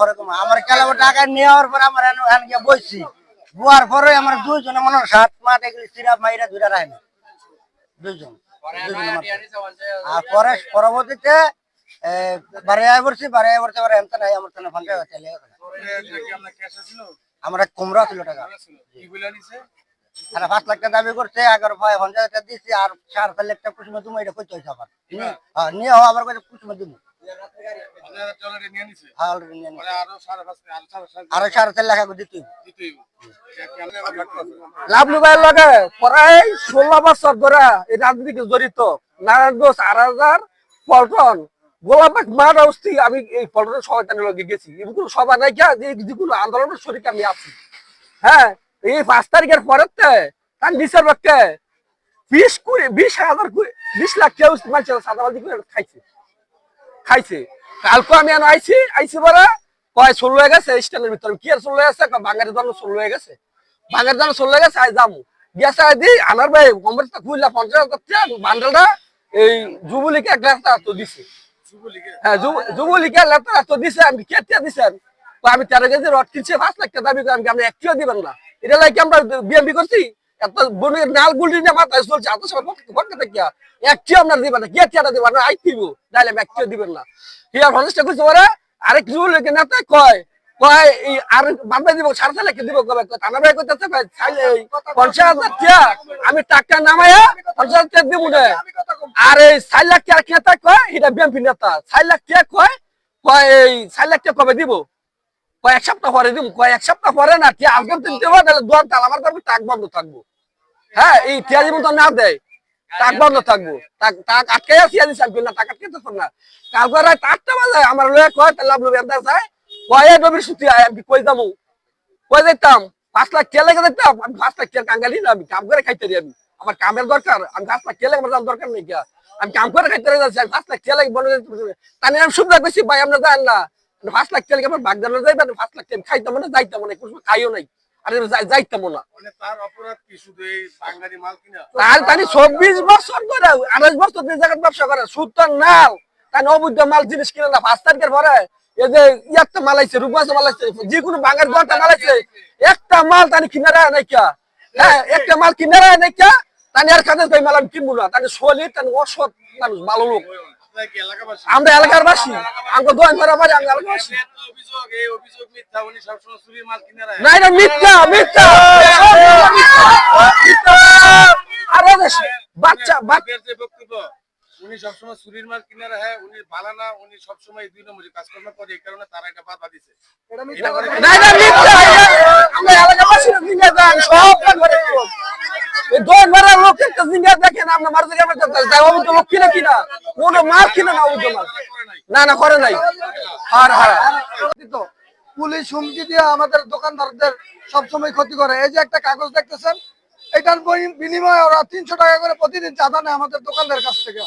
পরে কমা আমার কেলাবো টাকা নেওয়ার পর আমার গিয়ে বসছি বুয়ার পরে আমার দুইজনে মনে সাত মাঠ এগুলি সিরাপ মাইরা দুইটা রাখেনি দুইজন। আর পরে পরবর্তীতে বাড়ি আয় পারে এমন নাই আমার কুমড়া ছিল টাকা। পাঁচ লাখ টাকা দাবি করছে এগারো টাকা দিচ্ছি আর চার লাখ টাকা কুসুমে তুমি এটা করতে হয়েছে আবার। নিয়ে- হ্যাঁ, হওয়া আবার কুসুমে দিব হ্যাঁ। লাভলু ভাইয়ের লগে প্রায় ষোলো বছর ধরে এই রাজনীতি জড়িত। নারায়ণগঞ্জ আর হাজার পল্টন গোলাপাক মাঠ অবস্থি আমি এই পল্টনের সহায়তানের লগে গেছি। সভা নাই যেগুলো আন্দোলনের শরীর আমি আছি। হ্যাঁ এই পাঁচ তারিখের পরের তার নিচের পক্ষে বিশ কুড়ি বিশ হাজার কুড়ি বিশ লাখ কেউ করে খাইছে। খাইছে। কালকে আমি এখন আইছি আইছি বলে কয় ষোলো হয়ে গেছে স্ট্যান্ডের ভিতরে। কি আর ষোলো হয়ে গেছে? বাঙালির জন্য ষোলো হয়ে গেছে। বাঙালির জন্য ষোলো হয়ে গেছে আই যাব গেছে দি আনার ভাই কম্পিউটারটা খুললা পঞ্চাশ হাজার টাকা বান্ডেলটা এই যুবলীগের রাস্তা তো দিছে। হ্যাঁ যুব- যুবলীগের লেটার তো দিছে আমি কেটে দিছেন? আমি তেরো কেজি রড কিনছি পাঁচ লাখ টাকা দাবি করে আমি আপনি একটিও দিবেন না? এটা লাগে আমরা বিএমপি করছি? না, কে না আই দিব না। নেতা কয়? কয় দিব দিব কবে? আমি টাকা নামাইয়া দিব না। আর এই চার লাখ টাকা নেতা কয়? বিএমপি নেতা। চার লাখ টাকা কয়? কয়, এই চার লাখ কবে দিব? কয়, এক সপ্তাহ পরে দিব। কয়, এক সপ্তাহ পরে না, টিয়া আজকে দিন দেবো তাহলে দোয়ার তাল আমার তারপর টাক বন্ধ থাকব। হ্যাঁ এই টিয়া তো না দেয় টাক বন্ধ থাকব। টাক টাক আটকে আছি আজ আমি না না। আটটা বাজে, আমার কয়, তাহলে আপনি যায়। কয় ছুটি আয়, আমি কই যাব? পাঁচ লাখ কে লেগে আমি পাঁচ লাখ কে কাঙ্গালি না, আমি কাম করে খাইতে আমি। আমার কামের দরকার, আমি পাঁচ লাখ কে লেগে আমার দরকার নেই কিয়া আমি কাম করে খাইতে যাচ্ছি, আমি পাঁচ লাখ বলে তাহলে আমি সুবিধা করছি, ভাই আমরা জানেন না। পাঁচ লাখ কে লেগে আমার বাগদানো যাইবেন পাঁচ লাখ টাকা খাইতাম না যাইতাম না কোনো খাইও নাই। আরে যাই- যাইতাম না কিনা? তানি চব্বিশ বছর করে আঠাশ বছর দুই জায়গায় ব্যবসা করে সুতরাং নাও। তাই অবৈধ মাল জিনিস কিনে না পাঁচ তারিখের পরে এই যে একটা মাল আইছে রূপাছে মাল আইছে যে কোনো বাঙার দরটা মাল একটা মাল তানি কিনে রায় নাই কিয়া হ্যাঁ একটা মাল কিনে রায় নাই কিয়া তানি আর কই মাল আমি কিনবো না? তানি সলি তানি অসৎ মানুষ ভালো লোক। আমরা এলাকার বাসী আমরা দোয়ান করা বাড়ি আমরা কিনে রাখে না এটা মিথ্যা মিথ্যা মিথ্যা। আরে বাচ্চা বাচ্চা। যে বক্তব্য উনি সবসময় চুরির মাল কিনে রাখে উনি ভালো না উনি সবসময় দুই নম্বরই কাজকর্ম করে এই কারণে তারা এটা বাধা দিছে। এটা করে না এটা মিথ্যা। এটা আমরা এলাকাবাসী সব পুলিশ হুমকি দিয়ে আমাদের দোকানদারদের সবসময় ক্ষতি করে। এই যে একটা কাগজ দেখতেছেন, এটার বিনিময়ে ওরা তিনশো টাকা করে প্রতিদিন চাঁদা নেয় আমাদের দোকানদারের কাছ থেকে।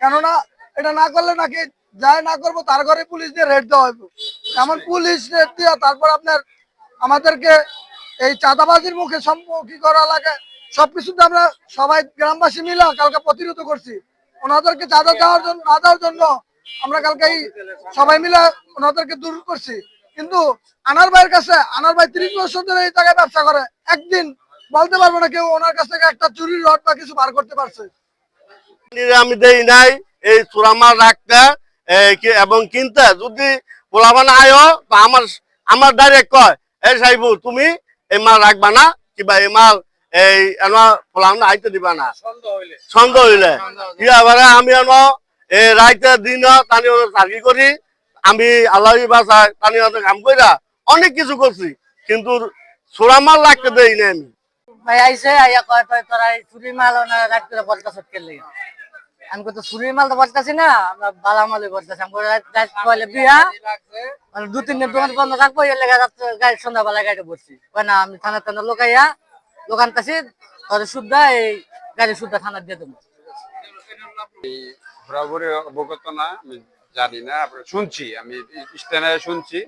কেননা, এটা না করলে নাকি যাই না করব, তার ঘরে পুলিশ দিয়ে রেড দেওয়া হইব। এমন পুলিশ রেড দিয়ে তারপর আপনার আমাদেরকে এই চাঁদাবাজির মুখে সম্মুখী করা লাগে। সবকিছুতে আমরা সবাই গ্রামবাসী মিলে কালকে প্রতিরোধ করছি। ওনাদেরকে চাঁদা দেওয়ার জন্য না দেওয়ার জন্য আমরা কালকে সবাই মিলে ওনাদেরকে দূর করছি। কিন্তু আনার ভাইয়ের কাছে আনার ভাই ত্রিশ বছর ধরে এই জায়গায় ব্যবসা করে। একদিন বলতে পারব না কেউ ওনার কাছ থেকে একটা চুরির রড বা কিছু বার করতে পারছে। আমি দেই নাই, এই চুরামার রাখতে এবং কিনতে। যদি পোলাবান আয়ো, তো আমার আমার ডাইরেক্ট কয়, এই সাইবু তুমি এই মাল রাখবা না? কিবা এই মাল এই এনা পোলাবান আইতে দিবা না। সন্দেহ হইলে। আবার আমি এন এই রাইতে দিন তানি চাকরি করি আমি আল্লাহ বাসায় তানি কাম কইরা অনেক কিছু করছি কিন্তু চোরামাল রাখতে দেই না আমি। ভাই আইছে আইয়া কয় কয় তোরা চুরি মাল না রাখতে বলতা সটকে লেগে আমি কত চুরি মাল তো বলতাছি না? আমরা বালা মালই বলতাছি আমি রাত রাত কইলে বিয়া? মানে দু তিন দিন দোকান বন্ধ রাখব এর লেগে রাত গাড়ি সন্ধ্যাবেলা গাড়ি বসছি। না আমি থানা থানা লোকাইয়া দোকান কাছে তোর শুদ্ধা এই গাড়ি শুদ্ধা থানা দিয়ে দেবো। বরাবরই অবগত না আমি জানি না আপনার শুনছি আমি স্ট্যান্ডে শুনছি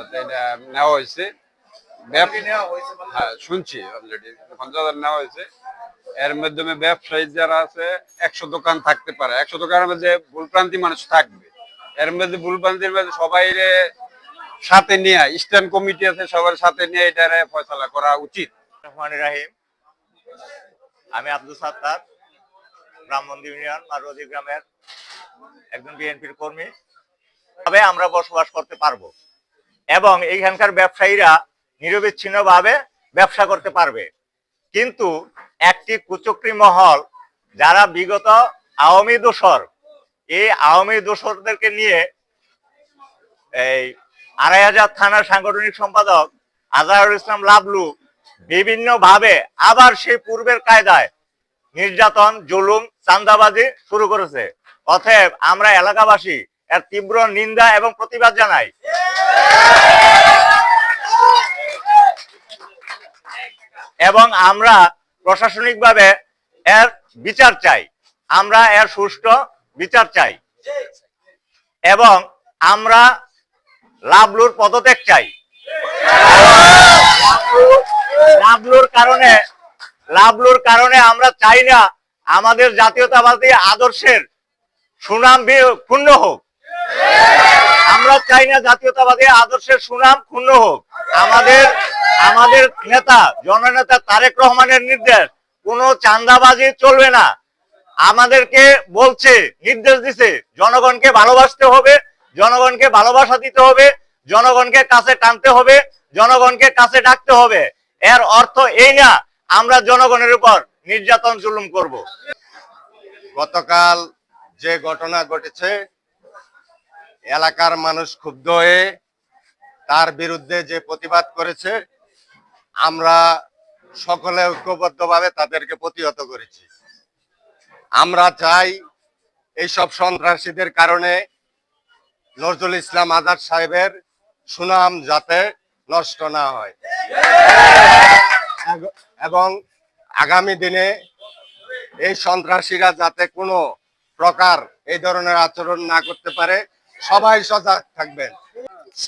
এটা নেওয়া হয়েছে। হ্যাঁ শুনছি অলরেডি পঞ্চাশ হাজার নেওয়া হয়েছে। এর মাধ্যমে ব্যবসায়ী যারা আছে একশো দোকান থাকতে পারে। একশো দোকানের মধ্যে ভুলপ্রান্তি মানুষ থাকবে। এর মধ্যে ভুলপ্রান্তির মধ্যে সবাই সাথে নিয়ে স্ট্যান্ড কমিটি আছে সবার সাথে নিয়ে এটা ফয়সলা করা উচিত। আমি আব্দুল সাত্তার রামমন্দির ইউনিয়ন মারুয়াদি গ্রামের একজন বিএনপির কর্মী। ভাবে আমরা বসবাস করতে পারব এবং এইখানকার ব্যবসায়ীরা নিরবিচ্ছিন্নভাবে ব্যবসা করতে পারবে। কিন্তু একটি কুচক্রি মহল, যারা বিগত আওয়ামী দোসর এই আওয়ামী দোসরদেরকে নিয়ে এই আড়াই হাজার থানার সাংগঠনিক সম্পাদক আজহারুল ইসলাম লাবলু বিভিন্ন ভাবে আবার সেই পূর্বের কায়দায় নির্যাতন, জুলুম চান্দাবাজি শুরু করেছে। অতএব আমরা এলাকাবাসী এর তীব্র নিন্দা এবং প্রতিবাদ জানাই। এবং আমরা প্রশাসনিকভাবে এর বিচার চাই। আমরা এর সুষ্ঠু বিচার চাই। এবং আমরা লাভলুর পদত্যাগ চাই। লাভলুর কারণে লাভলুর কারণে আমরা চাই না আমাদের জাতীয়তাবাদী আদর্শের সুনাম ক্ষুণ্ণ হোক। আমরা চাই না জাতীয়তাবাদী আদর্শের সুনাম ক্ষুণ্ণ হোক। আমাদের আমাদের নেতা, জননেতা তারেক রহমানের নির্দেশ, কোনো চান্দাবাজি চলবে না। আমাদেরকে বলছে, নির্দেশ দিছে, জনগণকে ভালোবাসতে হবে, জনগণকে ভালোবাসা দিতে হবে, জনগণকে কাছে টানতে হবে, জনগণকে কাছে ডাকতে হবে। এর অর্থ এই না, আমরা জনগণের উপর নির্যাতন জুলুম করব। গতকাল যে ঘটনা ঘটেছে, এলাকার মানুষ ক্ষুব্ধ হয়ে তার বিরুদ্ধে যে প্রতিবাদ করেছে, আমরা সকলে ঐক্যবদ্ধভাবে তাদেরকে প্রতিহত করেছি। আমরা চাই এইসব সন্ত্রাসীদের কারণে নজরুল ইসলাম আজাদ সাহেবের সুনাম যাতে নষ্ট না হয়। এবং আগামী দিনে এই সন্ত্রাসীরা যাতে কোনো প্রকার এই ধরনের আচরণ না করতে পারে সবাই সজাগ থাকবেন।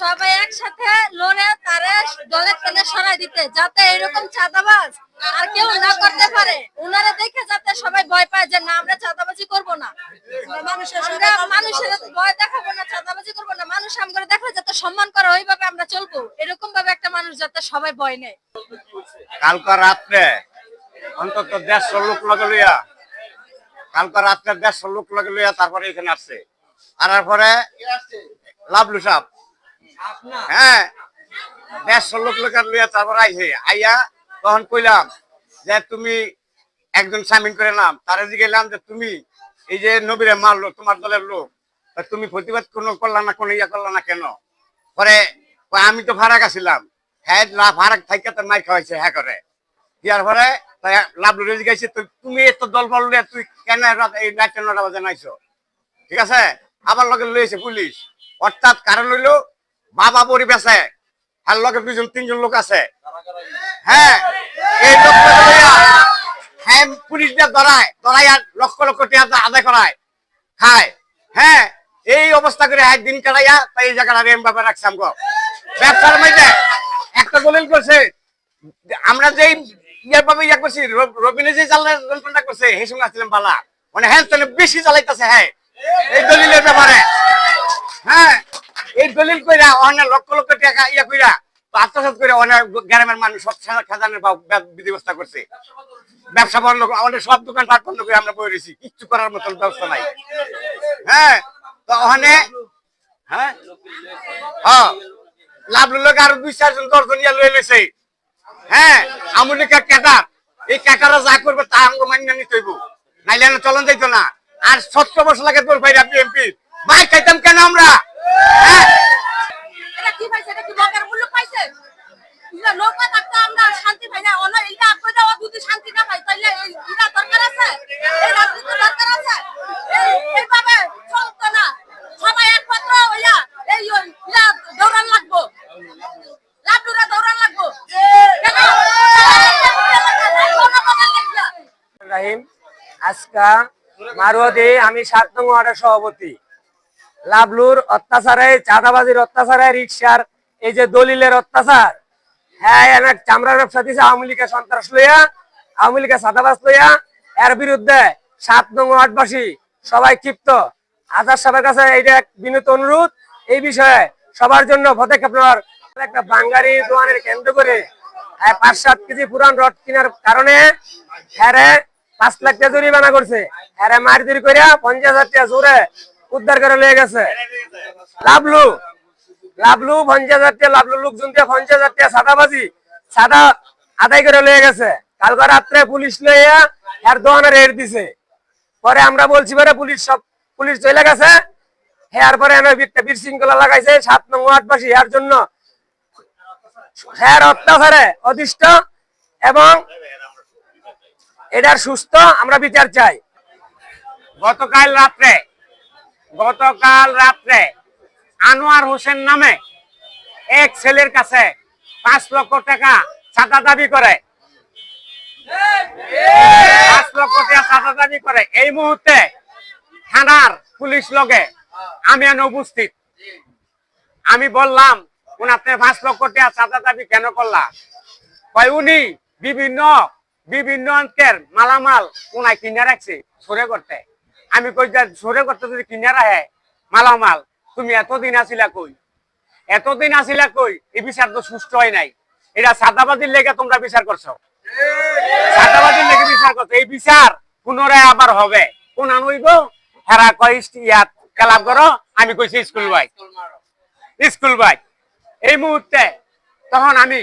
সবাই একসাথে লড়ে তারে দলের থেকে সরাই দিতে যাতে এরকম চাঁদাবাজ আর কেউ না করতে পারে। উনারা দেখে যাতে সবাই ভয় পায় যে না আমরা চাঁদাবাজি করব না। আমরা মানুষের ভয় দেখাবো না চাঁদাবাজি করব না মানুষ আমগরে দেখলে সম্মান করে ওইভাবে আমরা চলবো। এরকম ভাবে একটা মানুষ সবাই ভয় কালকা রাত্রে অন্তত দেড়শো লোক লইয়া, কালকা রাত্রে দেড়শো লোক লইয়া তারপরে এখানে আসছে। পরে লাভলু সাপ হ্যাঁ দেড়শো লোক লইয়া তারপরে আইছে। আইয়া তখন কইলাম যে তুমি একজন সামিন করে নাম, তারা জিগেলাম যে তুমি এই যে নবীরে মারলো, তোমার দলের লোক তুমি প্রতিবাদ কোনো করলা না, কোনো ইয়া করলা না কেন? পরে আমি তো ফারাক আছিলাম। হ্যাঁ ফারাক থাইকা তো মাই খাওয়াইছে হ্যাঁ করে। দিয়ার পরে লাভলু রেজি গাইছে তো তুমি এত দল বল তুই কেন এই রাত নটা বাজে নাইছো? ঠিক আছে? আবার লগে লইছে পুলিশ। অর্থাৎ কারণ হইল, বাবা পরিবেশে আর লগে দুজন তিনজন লোক আছে। হ্যাঁ এই লোক হ্যাঁ পুলিশ দিয়ে ধরায় আর লক্ষ লক্ষ টাকা আদায় করায়, খায়। হ্যাঁ এই অবস্থা করে একদিন কাটাইয়া তাই এই জায়গাটা গো। ব্যবসার মধ্যে একটা করছে, আমরা যেই ইয়ার ইয়া করছি রবিনে যে জ্বালা করছে, সেই সঙ্গে আসছিলাম বালা। মানে হ্যাঁ বেশি জ্বালাইতেছে হ্যাঁ। এই দলিলের ব্যাপারে। হ্যাঁ এই দলিল কইরা অনেক লক্ষ লক্ষ টাকা ইয়া কইরা তো আত্মসাৎ করে অনেক গ্রামের মানুষ সব খাজানের ব্যবস্থা করছে। ব্যবসা বন্ধ, আমাদের সব দোকান পাট বন্ধ করে আমরা বই রয়েছি, কিচ্ছু করার মতন ব্যবস্থা নাই। হ্যাঁ তো ওখানে হ্যাঁ? হ্যাঁ। লাভ লোক আরও দুই, চারজন, দশজন ইয়া লয়ে লইছে। হ্যাঁ আমুলিকা ক্যাটার এই ক্যাটারা যা করবে তা আঙ্গ মান্য নিতে হইব। নাইলে চলন যাইতো না। আর সত্তর বছর লাগে তোর ভাইরা বিএমপি ভাই খাইতাম কেন আমরা? হ্যাঁ? শান্তি না। পাই তাইলে দরকার আছে? দরকার আছে এই এইভাবে চলতো না সবাই একমাত্র হইয়া এই ওই ইলা দৌড়ান লাগবো লাভলুরা দৌড়ান লাগবো কেন রাহিম আজকা মারুয়াদি আমি সাত নং ওয়ার্ডের সভাপতি। লাভলুর অত্যাচারে চাঁদাবাজির অত্যাচারে রিক্সার এই যে দলিলের অত্যাচার হ্যাঁ চামড়ার ব্যবসা দিছে আওয়ামী লীগের সন্ত্রাস লইয়া আওয়ামী লীগের চাঁদাবাজ লইয়া এর বিরুদ্ধে সাত নং ওয়ার্ডবাসী সবাই ক্ষিপ্ত। আজাদ সাহেবের কাছে এইটা এক বিনীত অনুরোধ। এই বিষয়ে সবার জন্য পদক্ষেপ নেওয়ার একটা বাঙ্গারি দোয়ানের কেন্দ্র করে আহ, পাঁচ সাত কেজি পুরান রড কেনার কারণে হ্যারে পাঁচ লাখ টাকা জরিমানা করছে। হ্যারে মারধরি করে পঞ্চাশ হাজার জোরে উদ্ধার করে লিয়ে গেছে। লাভলু লাভলু, পঞ্চাশ হাজার লাভলু লোকজন দিয়ে পঞ্চাশ হাজার টাকা সাদাবাজি, সাদা আদায় করে লয়ে গেছে। কালকে রাত্রে পুলিশ লইয়া আর দোকানে রেড দিছে। পরে আমরা বলছি, পরে পুলিশ সব, পুলিশ চলে গেছে। হেয়ার পরে একটা বীর শৃঙ্খলা লাগাইছে, সাত নং ওয়ার্ডবাসী এর জন্য হেয়ার অত্যাচারে অধিষ্ঠ এবং এটার সুস্থ, আমরা বিচার চাই। গতকাল রাত্রে গতকাল রাত্রে আনোয়ার হোসেন নামে এক ছেলের কাছে পাঁচ লক্ষ টাকা চাঁদা দাবি করে। পাঁচ লক্ষ টাকা চাঁদা দাবি করে। এই মুহূর্তে থানার পুলিশ লগে আমি এনে উপস্থিত। আমি বললাম উনি পাঁচ লক্ষ টাকা চাঁদা দাবি কেন করলা? উনি বিভিন্ন বিভিন্ন অঙ্কের মালামাল উনায় কিনে রাখছে সরে করতে। আমি কই যে সরে করতে যদি কিনে রাখে মালামাল, তুমি এতদিন আসিলা কই? এতদিন আসিলা কই? এই বিচার তো সুষ্ঠু হয় নাই। এটা সাদাবাদির লেগে তোমরা বিচার করছ। সাদাবাদির লেগে বিচার করছ। এই বিচার পুনরায় আবার হবে। কোন আনইব হেরা কয় ইয়াত খেলাপ করো। আমি কইছি স্কুল ভাই স্কুল ভাই এই মুহূর্তে তখন আমি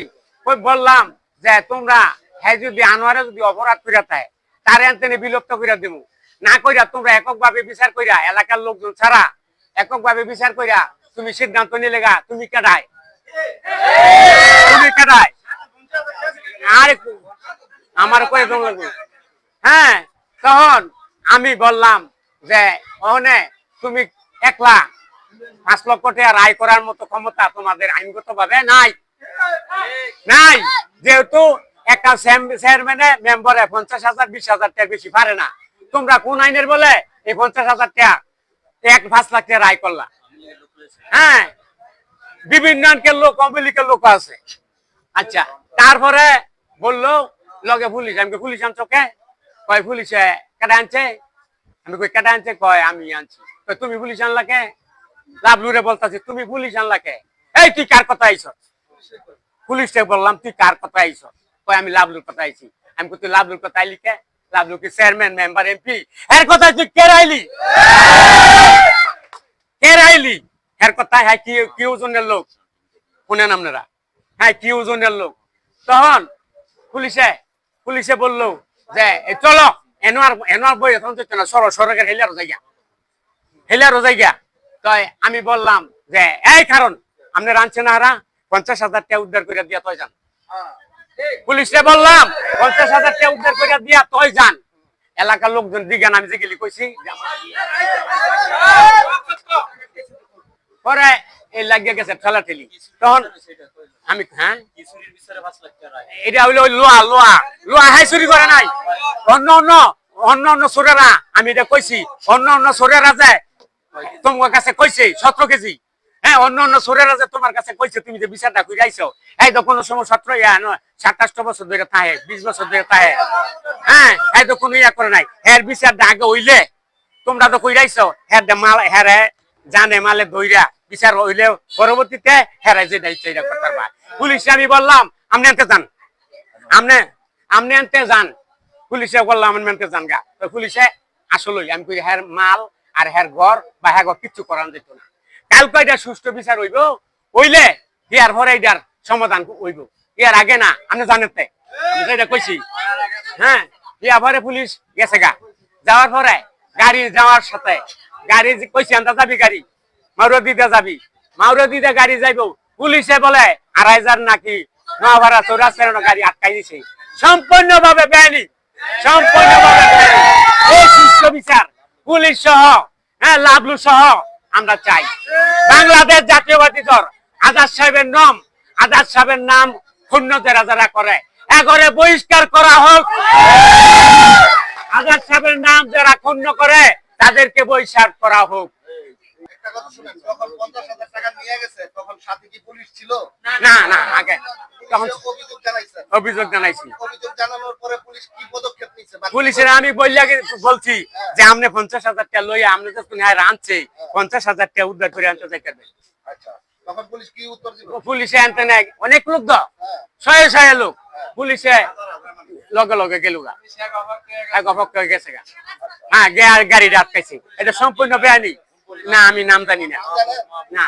বললাম যে তোমরা হ্যাঁ যদি আনোয়ারে যদি অপরাধ করে থাকে তার এনতেনে বিলুপ্ত করে দিব না কইরা তোমরা এককভাবে বিচার কইরা, এলাকার লোকজন ছাড়া এককভাবে বিচার কইরা তুমি সিদ্ধান্ত নিলে গা, তুমি তোমরা হ্যাঁ তখন আমি বললাম যে ওখানে তুমি একলা পাঁচ লক্ষ টাকা রায় করার মতো ক্ষমতা তোমাদের আইনগত ভাবে নাই। নাই, যেহেতু একটা চেয়ারম্যানে মেম্বারে পঞ্চাশ হাজার, বিশ হাজার টাকা বেশি পারে না। তোমরা কোন আইনের বলে? এই পঞ্চাশ হাজার টাকা। এক পাঁচ লাখ টাকা রায় করলা হ্যাঁ। বিভিন্ন লোক অমিলিকের লোক আছে। আচ্ছা তারপরে বলল, লগে পুলিশ, আমি পুলিশ আনছো কে? কয়, পুলিশে কেটে আনছে? আমি কই কেটে আনছে? কয়, আমি আনছি। তুমি পুলিশ আনলা কে? লাভলুরে বলতাছি, তুমি পুলিশ আনলা কে? এই, তুই কার কথা আইছ পুলিশে বললাম, তুই কার কথা আইছ আমি লাভলুর কথা আমি কই তুই লাভলুর কথা আইলি কে? লাভলু কি চেয়ারম্যান মেম্বার এমপি এর কথা তুই কে রাইলি কে রাইলি এর কথা হ্যাঁ কি কি ওজনের লোক? শুনেন আপনারা। হ্যাঁ কি ওজনের লোক? তখন পুলিশে পুলিশে বলল যে চলো এনোয়ার এনোয়ার বই এখন তো না সর সরকার হেলিয়ার জায়গা হেলিয়ার জায়গা তো আমি বললাম যে, এই কারণ, আপনি রাঁধছে না হারা? পঞ্চাশ হাজার টাকা উদ্ধার করে দিয়া তয় যান। পুলিশে বললাম, পঞ্চাশ হাজার টাকা উদ্ধার করে দিয়া তয় যান। এলাকার লোকজন দিগান আমি যেগুলি কইছি। যে পরে এই লাগিয়ে গেছে ঠেলা ঠেলি। তখন আমি হ্যাঁ? এটা হইল লোহা লোহা। লোহা হাই চুরি করে নাই। অন্য অন্য অন্য অন্য সোরেরা আমি এটা কইছি। অন্য অন্য সোরেরা যে তোমার কাছে কইছে, সতেরো কেজি। অন্য অন্য সোরেরা যে তোমার কাছে কইছে, তুমি যে বিচারটা করে আইছো, এই তো কোনো সময় সতেরো ইয়া নয়, সাতাশটা বছর ধরে থাকে, বিশ বছর ধরে থাকে। হ্যাঁ এই তো কোনো ইয়া করে নাই। হ্যাঁ বিচারটা আগে হইলে, তোমরা তো কইরাইছো হ্যাঁ দে মাল হ্যাঁ জানে মালে দইরা বিচার হইলে পরবর্তীতে হেরাই যে দায়িত্ব এটা করতে পারবা। পুলিশে আমি বললাম আপনি আনতে যান। আপনি আপনি আনতে যান। পুলিশে বললাম আপনি আনতে যান গা। পুলিশে আসলে আমি কই হ্যার মাল আর হ্যার ঘর বা হ্যাঁ ঘর কিচ্ছু করান যেত না। কালকে এটা সুষ্ঠু বিচার হইব? হইলে ইয়ার পরে এটার সমাধান হইব। ইয়ার আগে না, আপনি জানেন তে? আমি তো এটা কইছি। হ্যাঁ ইয়া পরে পুলিশ গেছে গা। যাওয়ার পরে গাড়ি যাওয়ার সাথে, গাড়ি কইছি আনতে যাবি গাড়ি? মাউরা দিতে যাবি? মাউরা দিতে গাড়ি যাইব। পুলিশে বলে, আড়াই হাজার নাকি নোয়াভাড়া চৌরাস্তার গাড়ি আটকাই দিছে। সম্পূর্ণ ভাবে বেআইনি। সম্পূর্ণ ভাবে সুস্থ বিচার। পুলিশ সহ হ্যাঁ লাভলু সহ আমরা চাই। বাংলাদেশ জাতীয়বাদী দল, আজাদ সাহেবের নাম, আজাদ সাহেবের নাম ক্ষুণ্ণ যারা করে। এগরে বহিষ্কার করা হোক। আজাদ সাহেবের নাম যারা ক্ষুণ্ণ করে, তাদেরকে বহিষ্কার করা হোক। একটা কথা শুনেন যখন পঞ্চাশ হাজার টাকা নিয়ে গেছে তখন সাথে কি পুলিশ ছিল? না না আগে তখন পুলিশে অভিযোগ জানাইছে। অভিযোগ জানাইছি। অভিযোগ জানানোর পরে পুলিশ কি পদক্ষেপ নিচ্ছে পুলিশের আমি বললা বলছি যে আপনি পঞ্চাশ হাজার টাকা লইয়া আপনি তো রাঁধছে পঞ্চাশ হাজার টাকা উদ্ধার করে আনতে যাই আচ্ছা তখন পুলিশ কি উত্তর দিল? পুলিশে আনতে নাই। অনেক লোক তো। ছয় ছয় লোক। পুলিশে লগে লগে গেল গা। এক গেছে। গা। হ্যাঁ গে আর গাড়িটা আটকাইছে। এটা সম্পূর্ণ বেআইনি। না আমি নাম জানি না। না।